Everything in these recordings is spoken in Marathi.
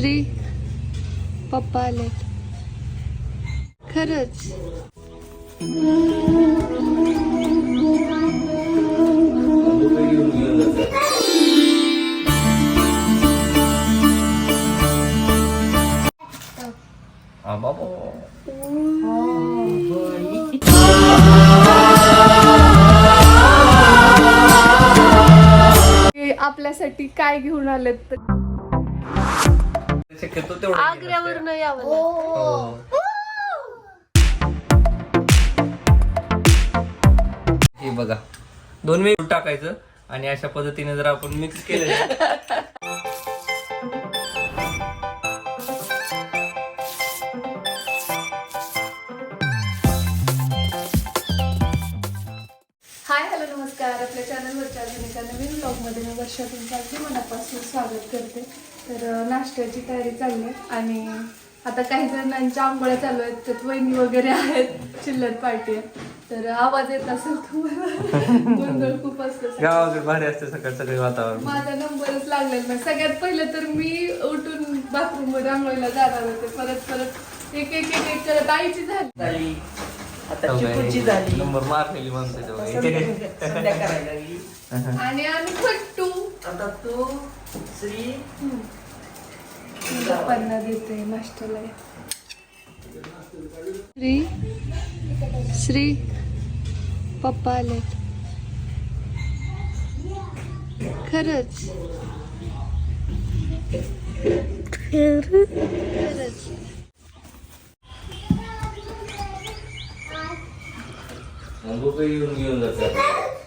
श्री पप्पा आलेत. खरंच. बाबा. आपल्यासाठी काय घेऊन आलेत? शक्यतो तेवढं आग्र्यावर न यावं लागतं. हे. बघा दोन मिनिट टाकायचं आणि अशा पद्धतीने जर आपण मिक्स केलं हाय हॅलो नमस्कार. आपल्या चॅनलवरच्या अजून एका नवीन ब्लॉगमध्ये मी वर्षा तुमचं अगदी मनापासून स्वागत करते. तर नाश्त्याची तयारी चालली आहे. आणि आता काही जणांच्या आंघोळ्या चालू आहेत. त्यात वहिनी वगैरे आहेत. चिल्लर पार्टी आहे. तर आवाज येत असेल तुम्हाला. गोंधळ खूप असतो. गावाकडे भारी असते सकाळ सगळे वातावरण. माझा नंबरच लागलेला नाही सगळ्यात पहिलं तर मी उठून बाथरूममध्ये आंघोळीला जाणार होते. परत परत एक एक एक एक करत आईची झाली. आता चिकूची झाली. नंबर मारलेली माणसं तेव्हा. संध्या करायला लागली आणि आम्ही खट्टू आता तू श्री पप्पांना देते नाश्त्याला श्री श्री पप्पा आलेत खरंच. खरंच. मग येऊन घेऊन जातात.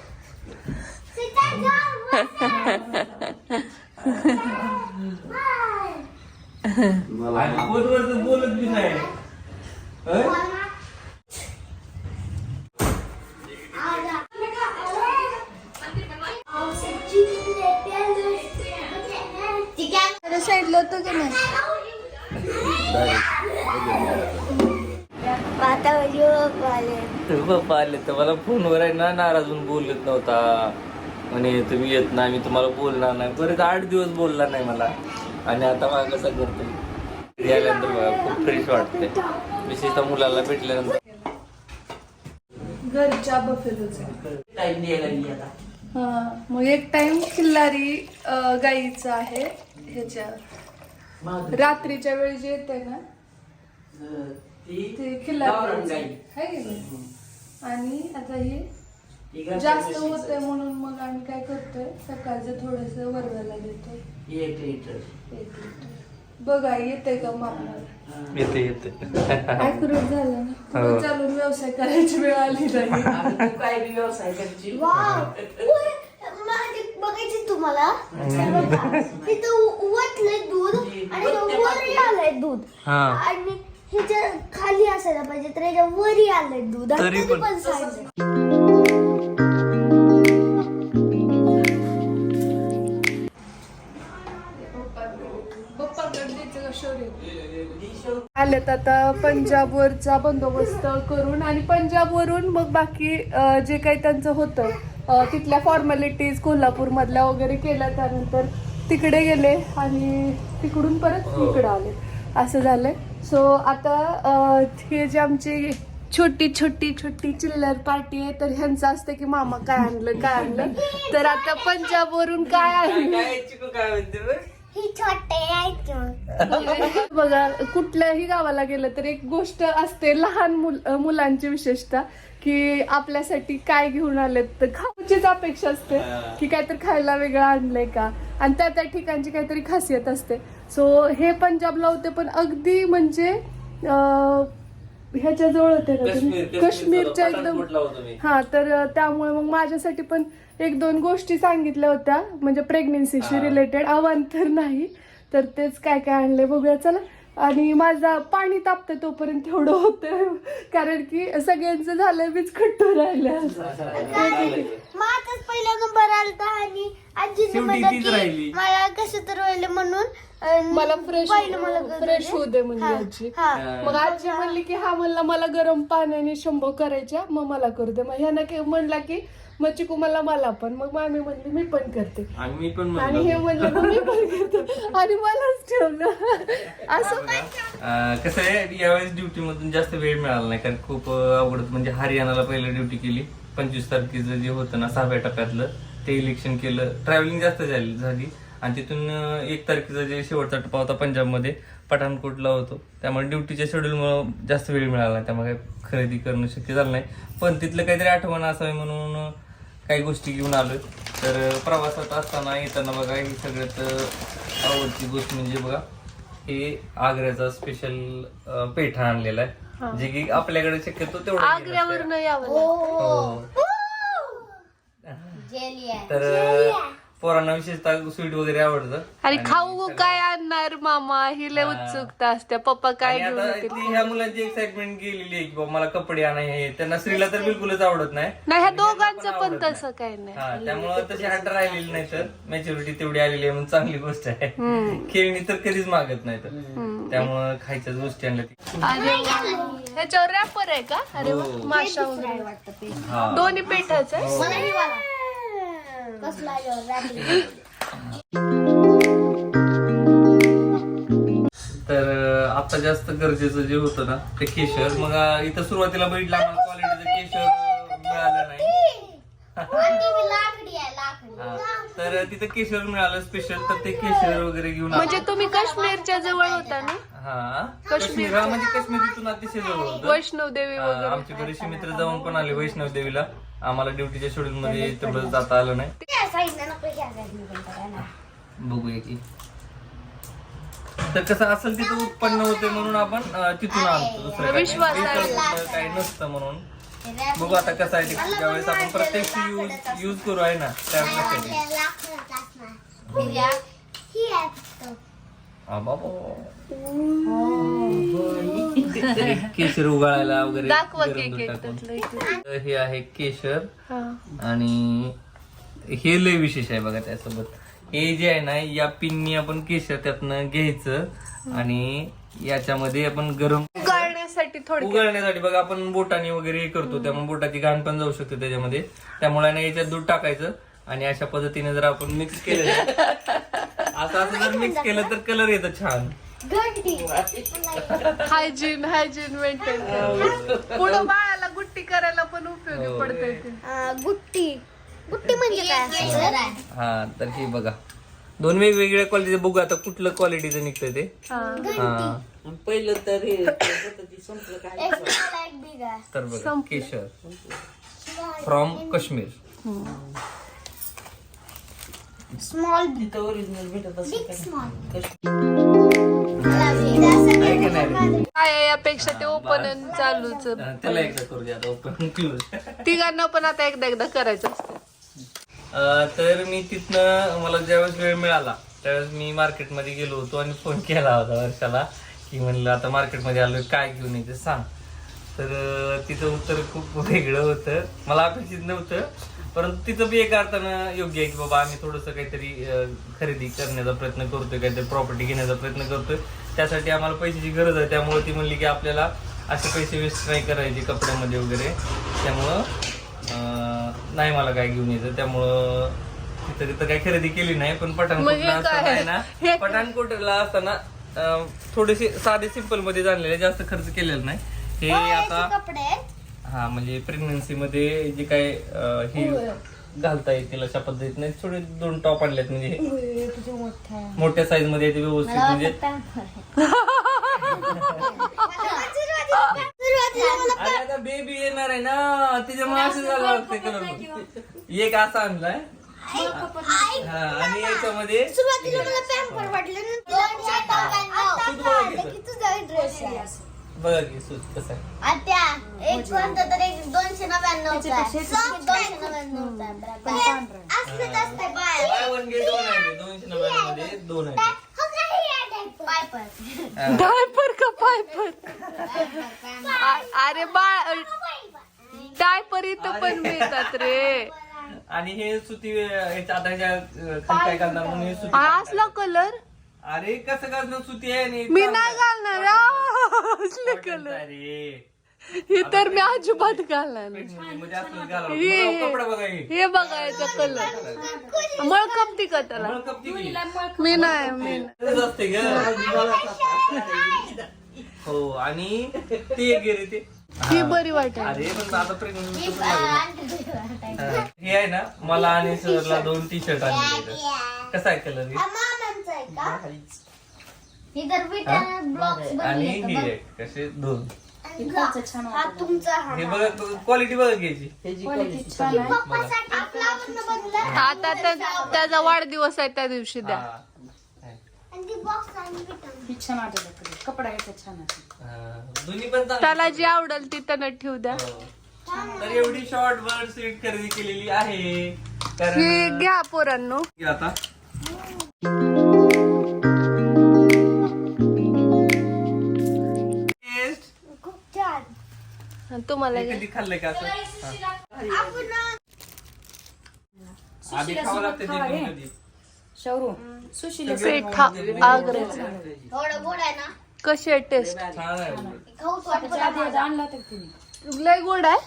आणि फोनवर तर बोलत बी नाही? साईडला होतं की नाही? पप्पा आले तर मला फोनवर आहे ना नाराज होऊन बोलत नव्हता. म्हणे तुम्ही येत नाही मी तुम्हाला बोलणार नाही. बरेच आठ दिवस बोलला नाही मला. आणि आता मला कसं करतो घरी आल्यानंतर बघा खूप फ्रेश वाटते विशेषतः मुलाला भेटल्यानंतर. घरच्या बफेलोचे हा मग एक टाइम खिल्लारी अं, गाईचं आहे ह्याच्या. रात्रीच्या वेळी जे येते ना ती गावरान खिल्लारी गाई. आहे की नाही? आणि आता हे घरच्या जास्त. होतंय म्हणून मग आम्ही काय करतोय सकाळचं थोडस वरवायला देतोय. एक लिटर. एक लिटर. बघा येते का मापणार. येते येते. ऍक्युरेट झालं ना? हो. चालून व्यवसाय करायची वेळ आली नाही. काय बी व्यवसाय माझी बघायची तुम्हाला? तिथं दूध आणि वरी आलंय दूध. हा. आणि ह्याच्या खाली असायला पाहिजे तर ह्याच्या वरी आलंय दूध. आणि तरी पण. सांगितलं आलेत आता पंजाबवरचा बंदोबस्त करून आणि पंजाबवरून मग बाकी जे काही त्यांचं होतं तिथल्या फॉर्मॅलिटीज कोल्हापूरमधल्या वगैरे केल्या त्यानंतर तिकडे गेले आणि तिकडून परत इकडे आले असं झालंय सो आता हे जे आमची छोटी छोटी छोटी चिल्लर पार्टी आहे तर ह्यांचं असतं की मामा काय आणलं काय आणलं तर आता पंजाबवरून काय आणलं बघ? ही छोटे आहेत बघा कुठल्याही गावाला गेलं तर एक गोष्ट असते लहान मुल मुलांची विशेषतः की आपल्यासाठी काय घेऊन आलेत तर खाऊचीच अपेक्षा असते की काहीतरी खायला वेगळं आणलंय का? आणि त्या त्या ठिकाणची काहीतरी खासियत असते. सो हे पंजाबला होते पण अगदी म्हणजे अं, ह्याच्या जवळ होते ना काश्मीर तुम्ही? काश्मीरच्या एकदम पठाणकोटला होतो मी हा तर त्यामुळे मग माझ्यासाठी पण एक दोन गोष्टी सांगितल्या होत्या. म्हणजे प्रेग्नेन्सीशी रिलेटेड अवांतर नाही. तर तेच काय काय आणले बघूया. चला. आणि माझा पाणी तापतं तोपर्यंत तेवढं होतं कारण की सगळ्यांचं झालंय मीच खट्टू राहिल्या माझाच पहिला नंबर आलता आणि शेवटी तीच राहिली. मला कसं तर व्हायला म्हणून अं, मला फ्रेश पहिलं मला करू फ्रेश. होऊ दे म्हणजे हा, आजी हा. मग आजी म्हणली की हा म्हणला मला गरम पाण्याने शंभो करायच्या मग मला करू दे मग ह्यानं की म्हणला की मग चिकू मला मला पण. मग मामी म्हणली मी पण करते. आणि मी पण आणि हे म्हणलो मग मी पण करते. आणि मलाच ठेवलं. असं कसं आहे यावेळेस ड्युटी मधून जास्त वेळ मिळाला नाही. कारण खूप अवघड म्हणजे हरियाणाला पहिले ड्युटी केली. पंचवीस तारखेचं जे होतं ना सहाव्या टप्प्यातलं ते इलेक्शन केलं. ट्रॅव्हलिंग जास्त झाली झाली. आणि तिथून एक तारखेचा जे शेवटचा टप्पा होता पंजाबमध्ये पठाणकोटला होतो. त्यामुळे ड्युटीच्या शेड्यूलमुळे जास्त वेळ मिळाला नाही. त्यामुळे काही खरेदी करणं शक्य झालं नाही. पण तिथलं काहीतरी आठवण असावी म्हणून काही गोष्टी घेऊन आलोय. तर प्रवासात असताना येताना बघा ही सगळ्यात आवडती गोष्ट म्हणजे बघा हे आग्र्याचा स्पेशल पेठा आणलेला आहे. जे की आपल्याकडे शक्यतो तेवढं आग्र्यावर. हो. आहे तर पोरांना विशेषतः स्वीट वगैरे आवडतं. आणि खाऊ काय आणणार मामा? ही लय उत्सुकता असते. पप्पा काय आणि घेऊन आता येतील? ती ह्या मुलांची एक्साइटमेंट गेलेली आहे की बाबा मला कपडे आणा हे त्यांना स्त्रीला तर बिलकुलच आवडत नाही. नाही ह्या दोघांचं पण. तसं काही नाही. हा त्यामुळं तशी हट राहिलेली नाही तर मॅच्युरिटी तेवढी आलेली आहे म्हणून चांगली गोष्ट आहे. खेळणी तर कधीच मागत नाही तर. त्यामुळं खायच्याच गोष्टी आणल्या ती. अरे वा. ह्याच्यावर रॅपर आहे का? अरे वा. हो. माशा वगैरे. वाटतं ते. हा. दोन्ही पेठाच आहे? मला ही वाला. कसला रात्री तर आता जास्त गरजेचं जे होतं ना ते केशर. मग इथं सुरुवातीला बघितलं आम्हाला क्वालिटीचं केशर मिळालं नाही. लाकडी आहे लाकडी. तर तिथं केशर मिळालं स्पेशल तर ते केशर वगैरे घेऊन आलो. म्हणजे तुम्ही काश्मीरच्या जवळ होता ना हा काश्मीर हा, म्हणजे काश्मीर तिथून अतिशय जवळ होतं वैष्णव देवी हा, वगैरे आमचे बरेचसे मित्र जाऊन पण आले वैष्णव देवीला आम्हाला ड्युटीच्या शेड्यूल मध्ये तेवढं जाता आलं नाही त्या साईडला नको ह्या साईडला पण करायला. बघूया की तर कसं असेल तिथं उत्पन्न होते म्हणून आपण अं, तिथून आणतो दुसरं काही विश्वास. आहे. नसतं म्हणून बघू आता कसं आहे ते. ज्यावेळेस आपण प्रत्यक्ष यूज यूज करू आहे ना त्यावेळेस. केशर उगाळायला वगैरे दाखवा गरम केक दूध एक टाकून. त्यातलं इथे. तर हे आहे केशर. हा. आणि हे लय विशेष आहे बघा त्यासोबत. हे जे आहे ना या पिननी आपण केशर त्यातनं घ्यायचं आणि याच्यामध्ये आपण गरम थोडं उगाळण्यासाठी बघा आपण बोटाने वगैरे हे करतो त्यामुळे बोटाची घाण पण जाऊ शकते त्याच्यामध्ये. त्यामुळे ना याच्यात दूध टाकायचं आणि अशा पद्धतीने जर आपण मिक्स केलं असं असं जर मिक्स केलं तर कलर येतो छान. घंटी. हायजीन हायजीन मेंटेन पुढं बाळाला गुट्टी करायला पण उपयोगी हो. पडते ते. गुट्टी. गुट्टी म्हणजे काय असतं? हा तर हे बघा. दोन वेगवेगळ्या क्वालिटीचे बघू आता कुठलं क्वालिटीचं निघतंय ते. हा. हा. पहिलं तर हे होतं ते संपलं काय. तर बघा केशर. फ्रॉम काश्मीर Small, तिथं ओरिजिनल भेटत असेल big, का? small. आहे का नाही काय आहे यापेक्षा ते ओपन आणि चालूच. हा, त्याला एकदा करू द्या ओपन क्लोज तिघांना पण आता एकदा एकदा करायचं असतं. तर मी तिथनं मला ज्यावेळेस वेळ मिळाला त्यावेळेस मी मार्केटमध्ये गेलो होतो आणि फोन केला होता वर्षाला. की म्हणलं आता मार्केटमध्ये आलोय काय घेऊन यायचं सांग. तर तिचं उत्तर खूप वेगळं होतं. मला अपेक्षित नव्हतं परंतु तिचं बी एका अर्थानं योग्य आहे की बाबा आम्ही थोडंसं काहीतरी खरेदी करण्याचा प्रयत्न करतोय काहीतरी प्रॉपर्टी घेण्याचा प्रयत्न करतोय. त्यासाठी आम्हाला पैशाची गरज आहे. त्यामुळे ती म्हणली की आपल्याला असे पैसे वेस्ट नाही करायचे कपड्यामध्ये वगैरे. त्यामुळं नाही मला काय घेऊन यायचं. त्यामुळं तिथं तिथं काही खरेदी केली नाही. पण पठाणकोटला असताना ना पठाणकोटला असताना थोडेसे साधे सिंपलमध्ये जाणलेले जास्त खर्च केलेला नाही. हे आता. हा म्हणजे प्रेग्नन्सी मध्ये जे काय हे घालता येतील अशा पद्धतीने थोडे दोन टॉप आणलेत म्हणजे मोठ्या साईजमध्ये ते व्यवस्थित म्हणजे आता बेबी येणार आहे ना तिच्यामुळे असं झालं वाटतंय कलर एक असा आणलाय. हा. आणि याच्यामध्ये सुरुवातीला मला पॅम्पर वाटलं दोनशे टक्क्यांना की तुझा ड्रेस आहे. बघा की सूट कसं आहे. आत्या एक कोणता तर एक दोनशे नव्याण्णवचा आहे. दोनशे नव्याण्णवचा आहे. बरोबर. असलंच असतंय buy. Buy one get one आहे. दोनशे नव्याण्णवमध्ये दोन आहे. हो का हे आहे. हा. डायपर का पायपर? अरे बाळ डायपर इथं पण मिळतात रे. आणि हे सुती आता ह्याच्या अं, खाली काय घालणार म्हणून हे सुती हा असला कलर अरे कसं घालणार? सुती आहे आणि मी नाही घालणार आ, असलं Cotton कलर रे. हे तर मी अजिबात घालणार नाही. म्हणजे घालावं. हे- बघा, कपडा बघा हे. हे बघायचा कलर मळ कपती का त्याला? मी नाही मी नाही. तसंच असते ग. हो आणि ते गेले ते. ही बरी वाटेल अरे पण आता प्रेग्नंट ही वाटायची. हे. आहे ना मला आणि सरला दोन टी शर्ट आणले कसा आहे कलर हा? मामांचं आहे का? ही तर विटामिन ब्लॉक्स आणि बनले ही एक कसे? दोन. हा तुमचा हा हे बघा क्वालिटी बघा घ्यायची. आहे. आता त्या- त्याचा वाढदिवस आहे त्या दिवशी द्या. हा. आणि ती बॉक्स आणि विटामिन ही छान वाटत आहे कलर. कपडा याचा छान आहे. दोन्ही पण चांगले त्याला जी आवडेल ती त्यानं ठेवू द्या हो. तर एवढी शॉर्ट बर्ड सीट खरेदी केलेली आहे ही कारण घ्या पोरांनो आता Taste. खूप छान तुम्हाला हे घ्या. कधी खाल्लंय का असं आपण आधी खावं लागतं ते पण कधी शौरू सुशीला पेठा आग्र्याचा थोडं गोड आहे ना. कशी आहे टेस्ट छान आहे आधी आणला तर तिने. लय गोड आहे.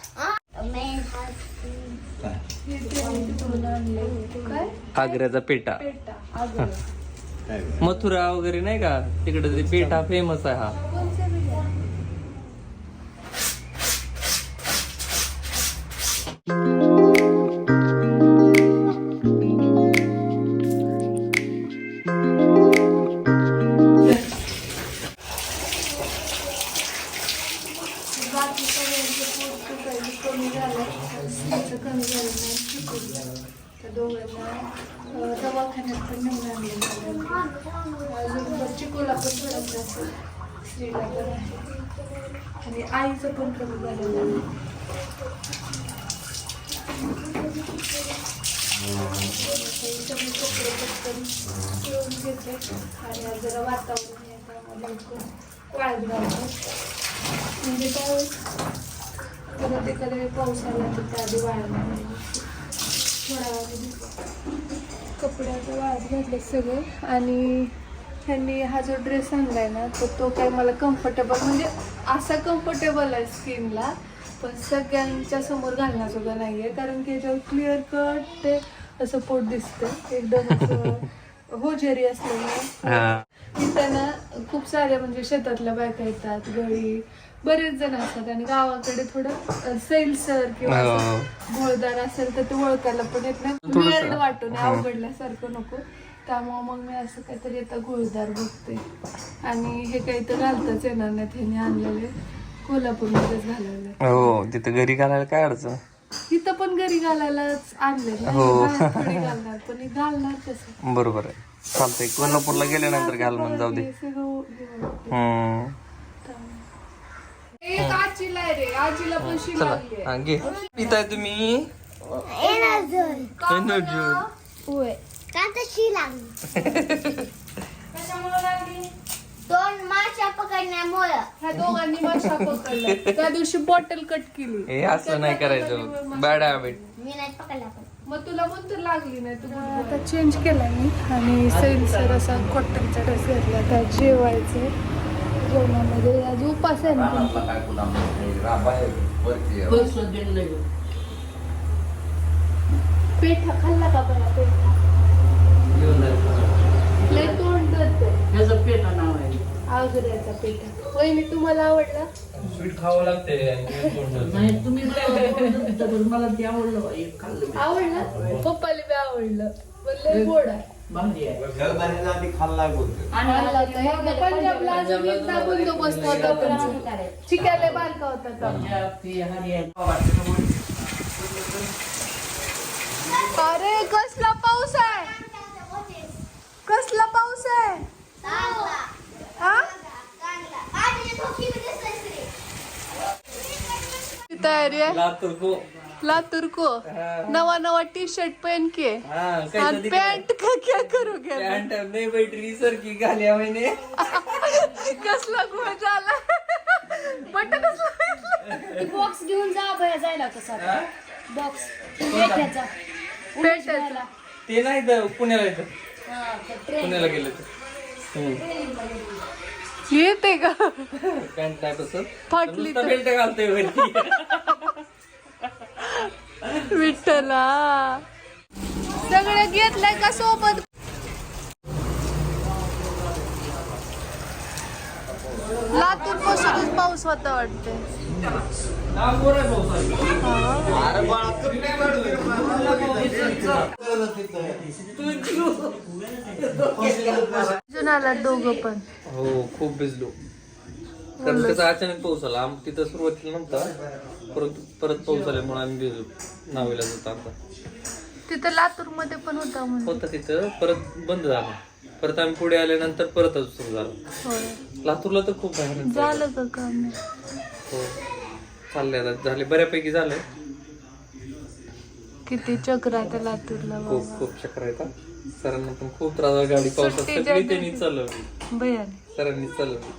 काय आग्र्याचा पेटा. मथुरा वगैरे नाही का? तिकडे ते पेठा फेमस आहे हा. आणि जरा वातावरण आहे वाळत घालतो म्हणजे काय होईल परत एखाद्या वेळी पाऊस आला तर त्या आधी वाळणार थोडा कपड्याचं वाळत घातले सगळे. आणि ह्यांनी हा जो ड्रेस आणलाय ना तर तो काय मला कम्फर्टेबल म्हणजे असा कम्फर्टेबल आहे स्किनला पण सगळ्यांच्या समोर घालण्याजोगा नाही आहे कारण की याच्यावर क्लिअर कट ते असं पोट दिसतं एकदम असं होजेरी असल्यामुळे. त्यांना खूप साऱ्या म्हणजे शेतातल्या बायका येतात गळी बरेच जण असतात आणि गावाकडे थोडं सैलसर किंवा असं भोळदार असेल तर ते ओळखायला पण येत नाही वेळ वाटून अवघडल्यासारखं नको. त्यामुळे मग मी असं काहीतरी आता घोळदार बघते. आणि हे काही तर घालताच येणार नाही त्यांनी आणलेले. कोल्हापूरमध्येच हो तिथं घरी घालायला काय अडचण? इथं पण घरी घालायलाच आणले हो. घालणार पण हे घालणार कसं? बरोबर आहे. चालतंय कोल्हापूरला गेल्यानंतर घाल मग जाऊ दे. हे सगळं हे वाटतं. हम्म. एक आजीला आहे रे आजीला पण चला शिवाय हा, घे. पिताय तुम्ही? एनर्जी होय. का तशी लागली? दोन माशा पकडण्यामुळं. ह्या दोघांनी माशा पकडल्या. त्या दिवशी बॉटल कट केली. हे असं नाही करायचं. बॅड हॅबिट मी नाही पकडला पण. मग तुला पण तर लागली नाही तुला आता चेंज केला मी. आणि सैलसर असा कॉटनचा ड्रेस घेतला त्या जेवायचे. जेवणामध्ये आज उपास आहे ना तुमचा? पेठा खाल्ला का बघा पेठा लय तोंड करतोय ह्याचं पेटा नाव आहे पेठा. वहिनी तुम्हाला आवडला? स्वीट खावं लागते नाही तुम्ही मला ते आवडलं बा, एक खाल्लं मी. आवडला? पप्पाला बी आवडलं. पण लय गोड आहे. भारी आहे. आणला होता. एकदा पंजाबला अजून एकदा बंदोबस्त होता त्यांचा. चिकायला बारका होता तो. पंजाब ते हरियाणा. अरे कसला पाऊस आहे? कसला पाऊस आहे? हा चांगला आणि धोकी बी दिसतंय श्री. की तयारी आहे? लातूर को लातूर को नवा नवा टी शर्ट पहन के? हाँ और कैसा? पैंट का क्या करोगे पैंट नहीं बैटरी सर की गालिया मैंने कसला गुळ झाला? बट कसला बॉक्स घेऊन जा भया जायला कसा बॉक्स पेट्याचा पेटायचा ते नाही तर पुण्याला येतं. पुण्याला गेलं. येते का? पॅन्ट नाही बसत फाटली तर. बेल्ट वरती. विठ्ठला. सगळं घेतलंय का सोबत? लातूर पासूनच पाऊस होता वाटते. दोघं पण. हो खूप भिजलो. कारण त्याचा अचानक पाऊस आला. आम तिथं सुरुवातीला नव्हता. परत परत पाऊस आल्यामुळे आम्ही भिजलो. नावेला जातो आता. तिथं लातूरमध्ये पण होता होता तिथं. परत बंद झाला. परत आम्ही पुढे आल्यानंतर परत सुरू झालं. होय. लातूरला तर खूप भयानक झालं. झालं का काम. हो. चाललंय आता. झाले बऱ्यापैकी झालंय किती चक्र आहे त्या लातूरला खूप बाबा खूप चक्र येतात सरांना पण खूप त्रास झाला. गाडी पावसात सगळी त्यांनी चालवली. सरांनी चालवली.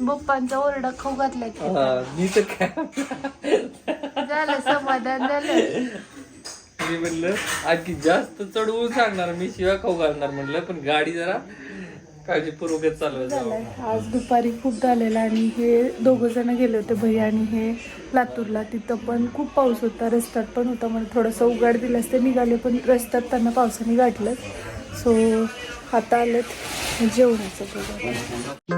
बप्पांचा ओरडा खाऊ की. हा, मी तर काय झालं समाधान झालं. मी म्हणलं आणखी जास्त चढवून सांगणार मी शिवाय खाऊ घालणार म्हणलं पण गाडी जरा काळजीपूर्वकच चालवायचं आज दुपारी खूप झालेला आणि हे दोघं जण गेले होते भैया आणि हे लातूरला. तिथं पण खूप पाऊस होता रस्त्यात पण होता मला थोडंसं उघड दिलं ते निघाले पण रस्त्यात त्यांना पावसाने गाठलं. सो आता आलेत जेवणाचं.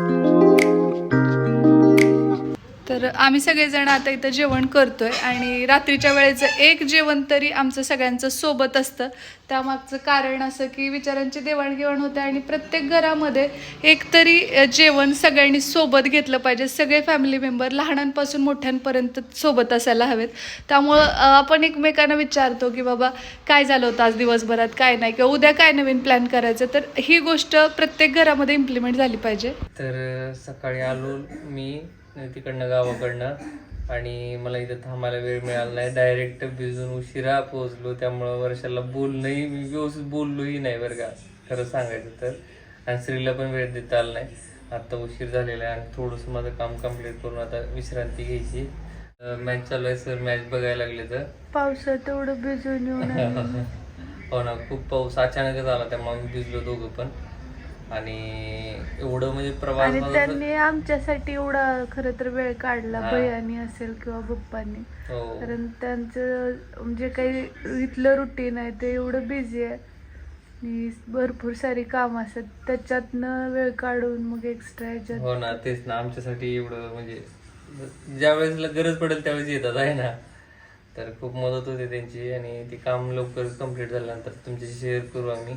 तर आम्ही सगळेजण आता इथं जेवण करतो आहे आणि रात्रीच्या वेळेचं एक जेवण तरी आमचं सगळ्यांचं सोबत असतं. त्यामागचं कारण असं की विचारांची देवाणघेवाण होते आणि प्रत्येक घरामध्ये एक तरी जेवण सगळ्यांनी सोबत घेतलं पाहिजे. सगळे फॅमिली मेंबर लहानांपासून मोठ्यांपर्यंत सोबत असायला हवेत. त्यामुळं आपण एकमेकांना विचारतो की बाबा काय झालं होतं आज दिवसभरात? काय नाही? किंवा उद्या काय नवीन प्लॅन करायचं? तर ही गोष्ट प्रत्येक घरामध्ये इम्प्लिमेंट झाली पाहिजे. तर सकाळी आलो मी तिकडनं गावाकडनं. आणि मला इथं थांबायला वेळ मिळाला नाही. डायरेक्ट भिजून उशिरा पोहोचलो. त्यामुळं वर्षाला बोलणंही मी व्यवस्थित बोललोही नाही बरं का. खरं सांगायचं तर. आणि स्त्रीला पण वेळ देता आला नाही. आता उशीर झालेला आहे आणि थोडंसं माझं काम कंप्लीट करून आता विश्रांती घ्यायची. मॅच चालू आहे सर मॅच बघायला लागले तर. पावसात तेवढं भिजून येऊन हो ना खूप पाऊस अचानकच आला त्यामुळे आम्ही भिजलो दोघं पण. आणि एवढं म्हणजे प्रवास आणि त्यांनी आमच्यासाठी एवढा खरं तर वेळ काढला. भैयानी असेल किंवा पप्पांनी. हो. कारण त्यांचं जे काही इथलं रुटीन आहे ते एवढं बिझी आहे. भरपूर सारी कामं असतात. त्याच्यातनं वेळ काढून मग एक्स्ट्रा हो ना तेच ना. आमच्यासाठी एवढं म्हणजे ज्या वेळेसला गरज पडेल त्यावेळेस येतात आहे ना. तर खूप मदत होते त्यांची. आणि ते काम लवकर कंप्लीट झाल्यानंतर तुमच्याशी शेअर करू आम्ही.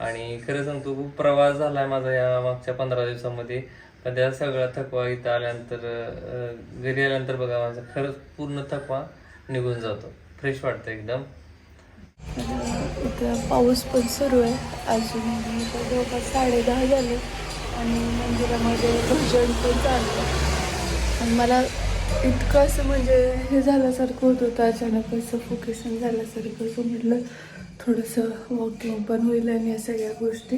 आणि खरं सांगतो खूप प्रवास झाला माझा या मागच्या पंधरा दिवसामध्ये. पण त्या सगळा थकवा इथं आल्यानंतर घरी आल्यानंतर बघा माझा खरंच पूर्ण थकवा निघून जातो. फ्रेश वाटतं एकदम. इथं पाऊस पण सुरू आहे. अजून जवळपास साडे दहा झाले. आणि मंदिरामध्ये भजन पण चाललं आणि मला इतकं असं म्हणजे हे झाल्यासारखं होत होतं. अचानक असं फोकेशन झाल्यासारखं असं म्हटलं थोडंसं वॉकिंग पण होईल आणि या सगळ्या गोष्टी.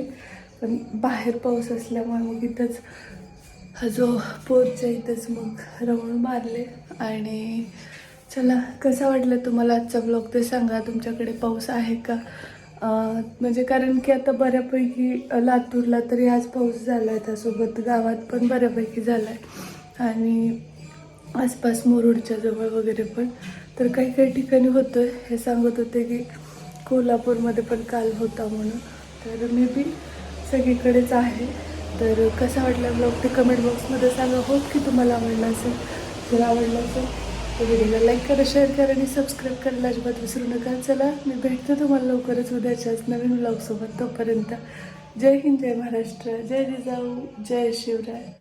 पण बाहेर पाऊस असल्यामुळे मग इथंच हा जो पोरच्या इथंच मग रवण मारले. आणि चला कसा वाटलं तुम्हाला आजचा ब्लॉग ते सांगा. तुमच्याकडे पाऊस आहे का? म्हणजे कारण की आता बऱ्यापैकी लातूरला तरी आज पाऊस झाला आहे त्यासोबत. गावात पण बऱ्यापैकी झाला आहे आणि आसपास मुरुडच्या जवळ वगैरे पण. तर काही काही ठिकाणी होतं हे सांगत होते की कोल्हापूरमध्ये पण काल होता म्हणून. तर मे बी सगळीकडेच आहे. तर कसा वाटला ब्लॉग ते कमेंट बॉक्समध्ये सांगा. होत की तुम्हाला आवडला असेल? जर आवडला असेल तर व्हिडिओला लाईक करा शेअर करा आणि सबस्क्राईब करायला अजिबात विसरू नका. चला मी भेटते तुम्हाला लवकरच उद्याच्याच नवीन ब्लॉगसोबत तोपर्यंत जय हिंद जय महाराष्ट्र जय जिजाऊ जय शिवराय.